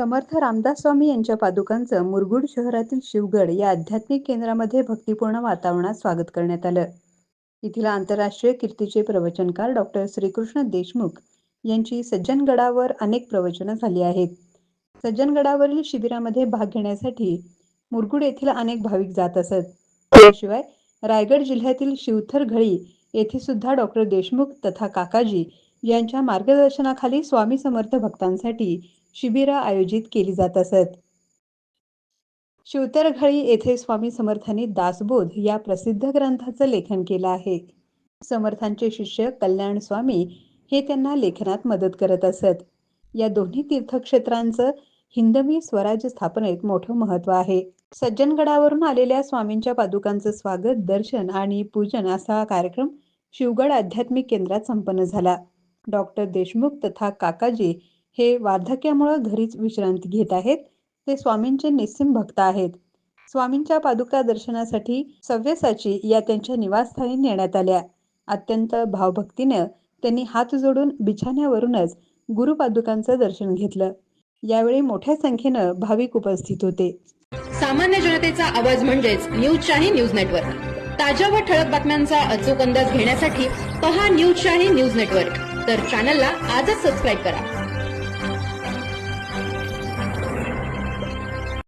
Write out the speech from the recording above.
समर्थ रामदास स्वामी यांच्या पादुकांचं मुरगुड शहरातील शिवगड या आध्यात्मिक केंद्रामध्ये भक्तिपूर्ण वातावरणात स्वागत करण्यात आलं. येथील आंतरराष्ट्रीय कीर्तीचे प्रवचनकार डॉक्टर श्रीकृष्ण देशमुख यांची सज्जनगडावर अनेक प्रवचनं झाली आहेत. सज्जनगडावरील शिबिरामध्ये भाग घेण्यासाठी मुरगुड येथील अनेक भाविक जात असत. त्याशिवाय रायगड जिल्ह्यातील शिवथर घळी येथे सुद्धा डॉक्टर देशमुख तथा काकाजी यांच्या मार्गदर्शनाखाली स्वामी समर्थ भक्तांसाठी शिबिरं आयोजित केली जात असत. शिवतरघळी येथे स्वामी समर्थांनी दासबोध या प्रसिद्ध ग्रंथाचं लेखन केलं आहे. समर्थांचे शिष्य कल्याण स्वामी हे त्यांना लेखनात मदत करत असत. या दोन्ही तीर्थक्षेत्रांचं हिंदवी स्वराज्य स्थापनेत मोठं महत्त्व आहे. सज्जनगडावरून आलेल्या स्वामींच्या पादुकांचं स्वागत दर्शन आणि पूजन असा कार्यक्रम शिवगड आध्यात्मिक केंद्रात संपन्न झाला. डॉक्टर देशमुख तथा काकाजी हे वार्धक्यामुळं घरीच विश्रांती घेत आहेत. ते स्वामींचे निस्सिम भक्त आहेत. स्वामींच्या पादुका दर्शनासाठी सव्यसाची या त्यांच्या निवासस्थानी नेण्यात आल्या. अत्यंत भावभक्तीनं त्यांनी हात जोडून बिछाण्यावरूनच गुरुपादुकांचं दर्शन घेतलं. यावेळी मोठ्या संख्येनं भाविक उपस्थित होते. सामान्य जनतेचा आवाज म्हणजेच न्यूज शाही न्यूज नेटवर्क. ताज्या व ठळक बातम्यांचा अचूक अंदाज घेण्यासाठी पहा न्यूज शाही न्यूज नेटवर्क. तर चॅनलला आजच सबस्क्राईब करा.